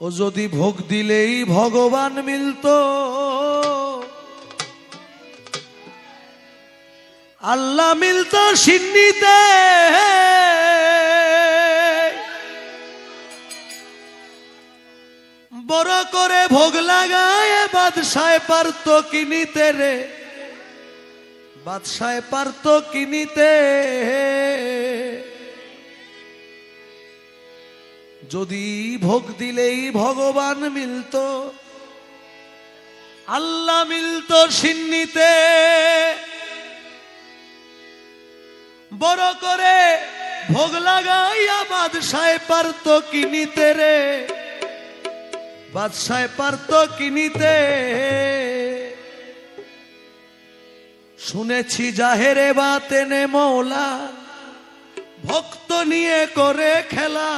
ও যদি ভোগ দিলেই ভগবান মিলতো। আল্লাহ মিলত সিন্নিতে। বড় করে ভোগ লাগায় বাদশায় পারত কিনিতে রে। বাদশায় পারত কিনিতে যদি ভোগ দিলেই ভগবান মিলতো। আল্লাহ মিলত সিন্নিতে। বড় করে ভোগ লাগাইয়া বাদশায় পারত কিনিতে রে। বাদশায় পারত কিনিতে শুনেছি জাহেরে বাতেনে মৌলা, ভক্ত নিয়ে করে খেলা।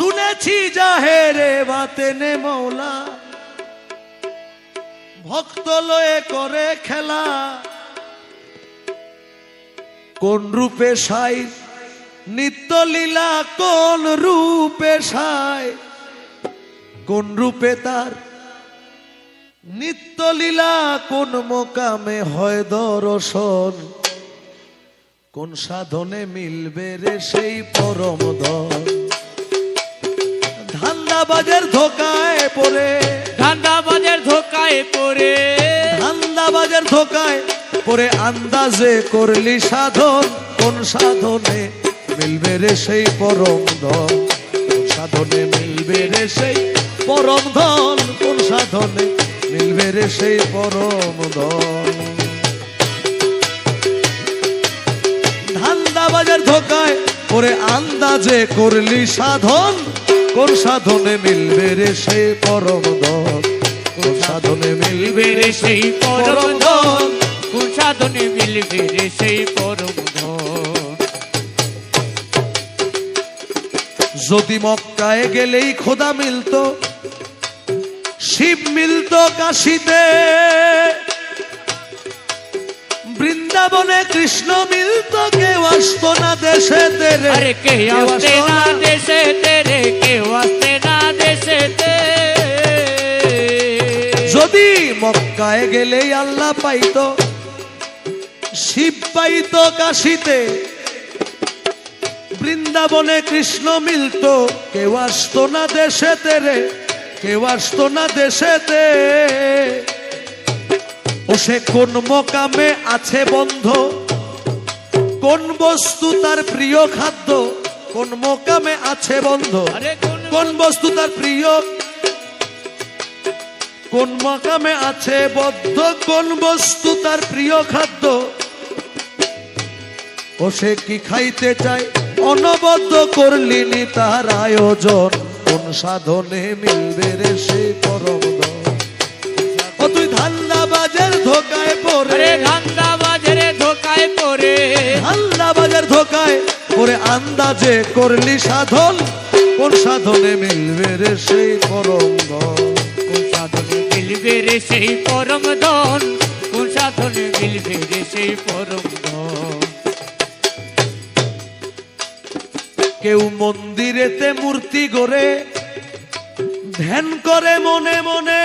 শুনেছি জাহেরে বাতেনে মৌলা। ভক্ত লয়ে করে খেলা। কোন রূপে সাই? নিত্য লীলা কোন রূপে সাই? কোন রূপে তার? নিত্য লীলা কোন মোকামে হয় দর্শন? কোন সাধনে মিলবে রে সেই পরম ধন ধান্দাবাজের ধোকায় পড়ে। ধান্দাবাজের ধোকায় পড়ে। ধান্দাবাজের ধোকায় পরে আন্দাজে করলি সাধন কোন সাধনে মিলবে রে সেই পরম ধন? কোন সাধনে মিলবে রে সেই পরম ধন? কোন সাধনে মিলবে রে সেই পরম ধন? ধান্দাবাজের ধোকায় পরে আন্দাজে করলি সাধন কোন সাধনে মিলবে রে সেই পরম ধন কোন সাধনে মিলবে রে সেই পরম ধন ধন কোন সাধনে মিলবে রে সেই পরম ধন যদি মক্কায় গেলেই খোদা মিলতো শিব মিলত কাশিতে। বৃন্দাবনে কৃষ্ণ মিলত কেউ আসতো না দেশে তেরে আরে কে না দেশে মক্কায় গেলেই আল্লাহ পাইতো শিব পাইতো কাশিতে। বৃন্দাবনে কৃষ্ণ মিলতো কেউ আসতো না দেশেতে রে কেউ আসতো না দেশেতে। ও সে কোন মোকামে আছে বন্ধ? কোন বস্তু তার প্রিয় খাদ্য? কোন মোকামে আছে বন্ধ? কোন বস্তু তার প্রিয় কোন মাকামে আছে বদ্ধ কোন বস্তু তার প্রিয় খাদ্য? ও সে কি খাইতে চায়? অনবদ্য করলিনি তার আয়োজন। কোন সাধনে মিলবে রে সে পরম? ও তুই ধান্দাবাজের ধোকায় পড়ে। আরে ধান্দাবাজের ধোকায় পড়ে। ধান্দাবাজের ধোকায় পরে আন্দাজে করলি সাধন। কোন সাধনে মিলবে রে সেই পরম মিলবে রে সেই পরম ধন। কোন সাধনে মিলবে রে সেই পরম ধন? কেউ মন্দিরেতে মূর্তি গড়ে, ধ্যান করে মনে মনে।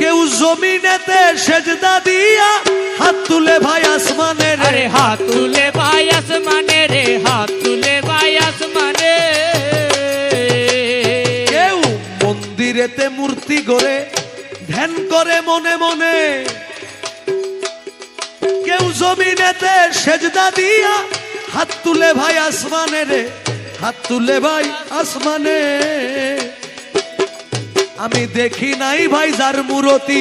কেউ জমিনেতে সেজদা দিয়া, হাত তুলে ভাই আসমানে রে। হাত তুলে ভাই আসমানে রে, হাত তুলে ভাই আসমানে। মন্দিরেতে মূর্তি গড়ে ধ্যান করে মনে মনে। কেউ জমিনেতে সেজদা দিয়া হাত তুলে ভাই আসমানে রে হাত তুলে ভাই আসমানে। আমি দেখি নাই ভাই যার মূরতি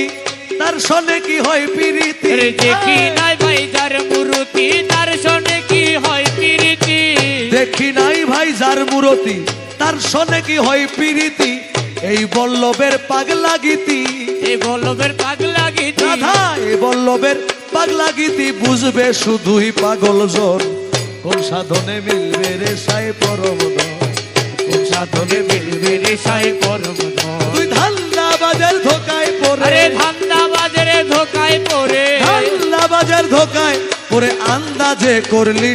তার সনে কি হয় পিরিতি? দেখি নাই ভাই যার মুরুতি তার সনে কি হয় প্রীতি? দেখি নাই ভাই যার মূরতি তার সনে কি হয় পিরিতি? এই বল্লভের পাগলা গীতি। এই বল্লভের পাগ লাগিতি রাধা এই বল্লভের পাগলা গীতি বুঝবে শুধুই পাগল জন কোন সাধনে মিলবে রে সাই পরম? কোন সাধনে মিলবে রে সাই পরম তুই ধান্দা বাজার ধোকায় পড়ে। আরে ধান্দাবাজের ধোকায় পড়ে। ধান্দা বাজার ধোকায় পরে আন্দাজে করলি